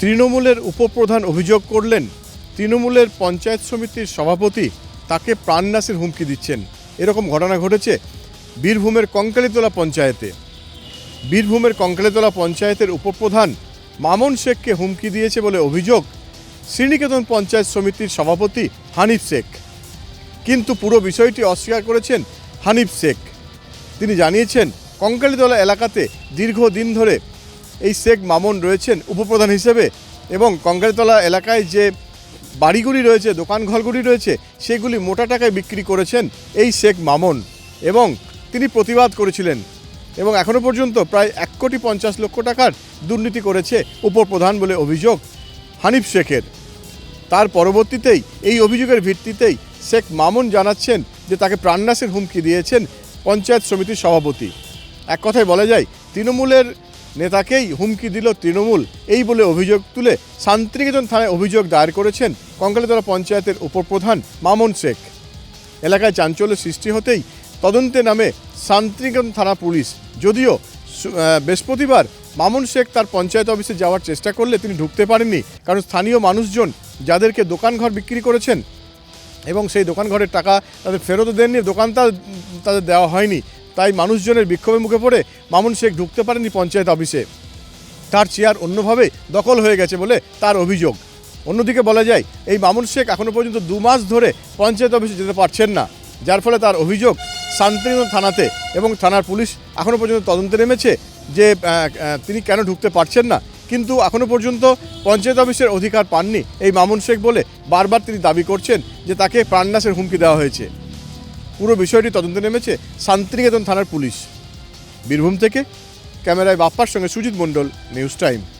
তৃণমূলের উপপ্রধান অভিযোগ করলেন, তৃণমূলের পঞ্চায়েত সমিতির সভাপতি তাকে প্রাণনাশের হুমকি দিচ্ছেন। এরকম ঘটনা ঘটেছে বীরভূমের কঙ্কালীতলা পঞ্চায়েতে। বীরভূমের কঙ্কালীতলা পঞ্চায়েতের উপপ্রধান মামুন শেখকে হুমকি দিয়েছে বলে অভিযোগ শ্রীনিকেতন পঞ্চায়েত সমিতির সভাপতি হানিফ শেখ। কিন্তু পুরো বিষয়টি অস্বীকার করেছেন হানিফ শেখ। তিনি জানিয়েছেন, কঙ্কালীতলা এলাকাতে দীর্ঘদিন ধরে এই শেখ মামুন রয়েছেন উপপ্রধান হিসেবে এবং কঙ্কালীতলা এলাকায় যে বাড়িগুলি রয়েছে দোকানঘরগুলি রয়েছে, সেগুলি মোটা টাকায় বিক্রি করেছেন এই শেখ মামুন এবং তিনি প্রতিবাদ করেছিলেন এবং এখনও পর্যন্ত প্রায় এক কোটি পঞ্চাশ লক্ষ টাকার দুর্নীতি করেছে উপপ্রধান বলে অভিযোগ হানিফ শেখের। তার পরবর্তীতেই এই অভিযোগের ভিত্তিতেই শেখ মামুন জানাচ্ছেন যে তাকে প্রাণনাশের হুমকি দিয়েছেন পঞ্চায়েত সমিতির সভাপতি। এক কথায় বলা যায়, তৃণমূলের নেতাকেই হুমকি দিল তৃণমূল। এই বলে অভিযোগ তুলে শান্তিনিকেতন থানায় অভিযোগ দায়ের করেছেন কঙ্কালীতলা পঞ্চায়েতের উপপ্রধান মামুন শেখ। এলাকায় চাঞ্চল্য সৃষ্টি হতেই তদন্তে নামে শান্তিনিকেতন থানা পুলিশ। যদিও বৃহস্পতিবার মামুন শেখ তার পঞ্চায়েত অফিসে যাওয়ার চেষ্টা করলে তিনি ঢুকতে পারেননি, কারণ স্থানীয় মানুষজন যাদেরকে দোকানঘর বিক্রি করেছেন এবং সেই দোকান ঘরের টাকা তাদের ফেরত দেননি দোকানটা তাদের দেওয়া হয়নি। তাই মানুষজনের বিক্ষোভের মুখে পড়ে মামুন শেখ ঢুকতে পারেনি পঞ্চায়েত অফিসে। তার চেয়ার অন্যভাবে দখল হয়ে গেছে বলে তার অভিযোগ। অন্যদিকে বলা যায়, এই মামুন শেখ এখনও পর্যন্ত দু মাস ধরে পঞ্চায়েত অফিসে যেতে পারছেন না, যার ফলে তার অভিযোগ শান্তিনিকেতন থানাতে এবং থানার পুলিশ এখনও পর্যন্ত তদন্তে নেমেছে যে তিনি কেন ঢুকতে পারছেন না। কিন্তু এখনও পর্যন্ত পঞ্চায়েত অফিসের অধিকার পাননি এই মামুন শেখ বলে বারবার তিনি দাবি করছেন যে তাকে প্রাণনাশের হুমকি দেওয়া হয়েছে। পুরো বিষয়টি তদন্তে নেমেছে শান্তিনিকেতন থানার পুলিশ। বীরভূম থেকে ক্যামেরায় বাপ্পার সঙ্গে সুজিত মণ্ডল নিউজ টাইম